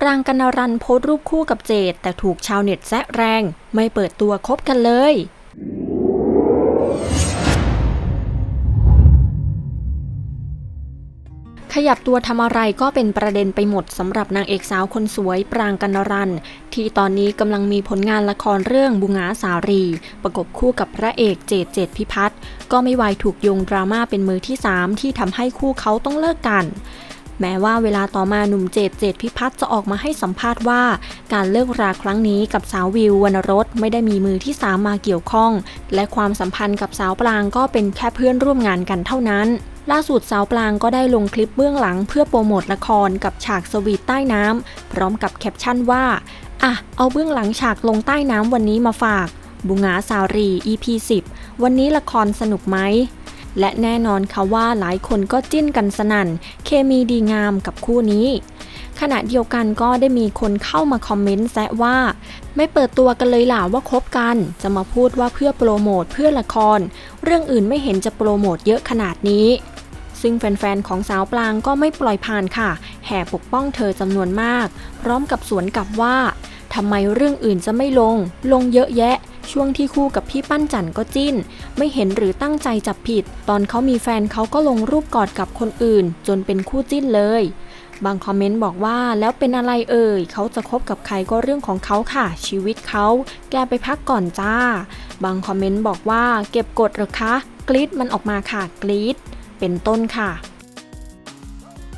ปรางกันรันโพสต์รูปคู่กับเจดแต่ถูกชาวเน็ตแซะแรง ไม่เปิดตัวคบกันเลย ขยับตัวทำอะไรก็เป็นประเด็นไปหมดสำหรับนางเอกสาวคนสวยปรางกันรัน ที่ตอนนี้กำลังมีผลงานละครเรื่องบุงาสารี ประกบคู่กับพระเอกเจดเจดพิพัฒน์ก็ไม่วายถูกโยงดราม่าเป็นมือที่ 3 ที่ทำให้คู่เขาต้องเลิกกัน แม้ว่าเวลาต่อมาหนุ่มเจดเจดพิพัฒน์จะออกมาให้สัมภาษณ์ว่า การเลิกราครั้งนี้กับสาววิววรรณรสไม่ได้มีมือที่สามมาเกี่ยวข้อง และความสัมพันธ์กับสาวปรางก็เป็นแค่เพื่อนร่วมงานกันเท่านั้นล่าสุดสาวปรางก็ได้ลงคลิปเบื้องหลังเพื่อโปรโมทละครกับฉากสวีทใต้น้ำพร้อมกับแคปชั่นว่า อะ เอาเบื้องหลังฉากลงใต้น้ำวันนี้มาฝาก บุงาสาวรี EP 10 วันนี้ละครสนุกไหม และแน่นอนค่ะว่าหลายคนก็จิ้นกันสนั่น เคมีดีงามกับคู่นี้ ขณะเดียวกันก็ได้มีคนเข้ามาคอมเมนต์แซะว่า ไม่เปิดตัวกันเลยล่ะว่าคบกัน จะมาพูดว่าเพื่อโปรโมทเพื่อละคร เรื่องอื่นไม่เห็นจะโปรโมทเยอะขนาดนี้ซึ่งแฟนๆ ของสาวปลางก็ไม่ปล่อยผ่านค่ะ แห่ปกป้องเธอจำนวนมาก พร้อมกับสวนกลับว่าทำไมเรื่องอื่นจะไม่ลง ลงเยอะแยะ ช่วงที่คู่กับพี่ปั้นจันก็จิ้น ไม่เห็นหรือตั้งใจจับผิด ตอนเขามีแฟนเขาก็ลงรูปกอดกับคนอื่น จนเป็นคู่จิ้นเลย บางคอมเมนต์บอกว่าแล้วเป็นอะไรเอ่ยเขาจะคบกับใครก็เรื่องของเขาค่ะ ชีวิตเขาแกไปพักก่อนจ้า บางคอมเมนต์บอกว่าเก็บกดหรอคะกรีดมันออกมาค่ะกรีดเป็นต้นค่ะ